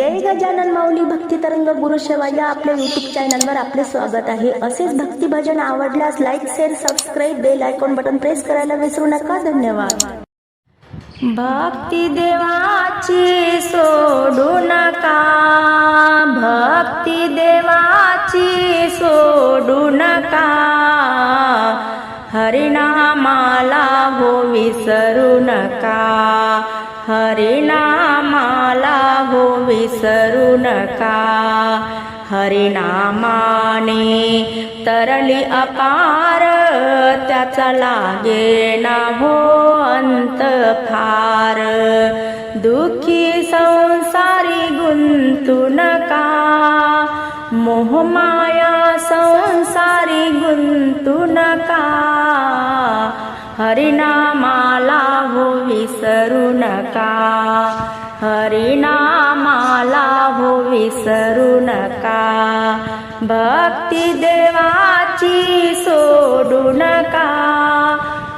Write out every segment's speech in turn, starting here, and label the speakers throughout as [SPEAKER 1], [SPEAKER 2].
[SPEAKER 1] जय गजानन माऊली भक्ती तरंग गुरु सेवा या आपल्या युट्यूब चॅनलवर आपले स्वागत आहे. असेच भक्ती भजन आवडल्यास like share subscribe bell icon button press करायला विसरू नका. धन्यवाद. भक्ती देवाची सोडू नका. भक्ती देवाची सोडू नका. हरिणा विसरू नका. हरिनामाला हो विसरू नका. हरिनामाने तरली अपार त्याचा लागे ना हो अंत फार दुःखी संसारी गुंतू नका. मोहमाया संसारी हरिनामाला हो विसरू नका. हरिनामाला हो विसरू नका. भक्ती देवाची सोडू नका.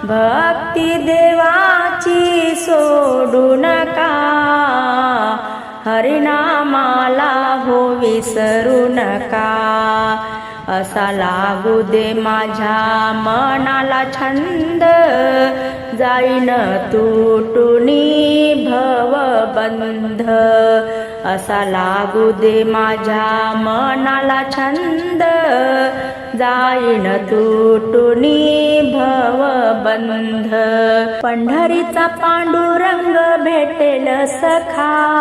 [SPEAKER 1] भक्ती देवाची सोडू नका. हरिनामाला हो विसरू नका. असा लागू दे माझ्या मनाला छंद. जाईन तुटुनी भवबंध. असा लागू दे माझ्या मनाला छंद. जाईन तुटुनी बंध. पंढरीचा पांडुरंग भेटेल सखा.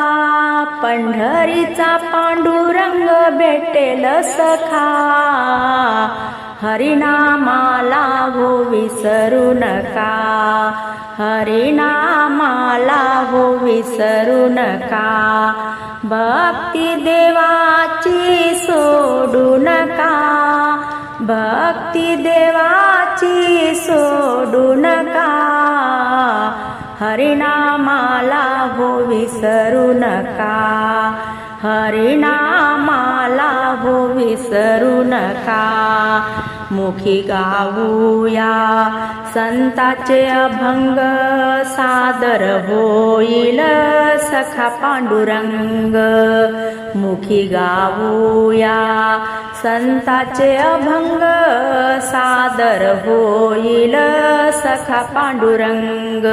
[SPEAKER 1] पंढरीचा पांडुरंग भेटेल सखा. हरिनामाला हो विसरू नका. हरिनामाला हो विसरू नका. भक्ती देवाची सोडू नका. भक्ती देवा देवाची सोडू नका हरिनामाला हो विसरू नका. हरिनामाला हो विसरू नका. मुखी गाऊया संताचे अभंग सादर होईल सखा पांडुरंग. मुखी गाऊया संताचे अभंग सादर होईल सखा पांडुरंग.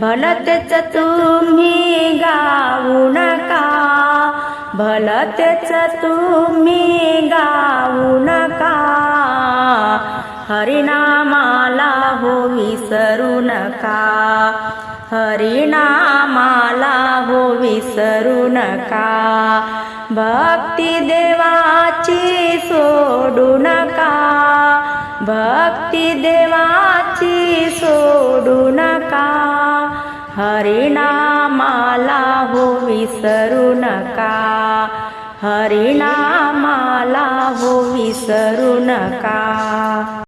[SPEAKER 1] भलतेच तुम्ही गाऊ भला भलतेच तुम्ही गाऊ नका. हरिनामाला हो विसरू नका. हरिनामाला हो विसरू नका. भक्ती देवाची सोडू नका. भक्ती देवाची सोडू नका. हरिनामाला हो विसरू नका. हरिनामाला हो विसरू नका.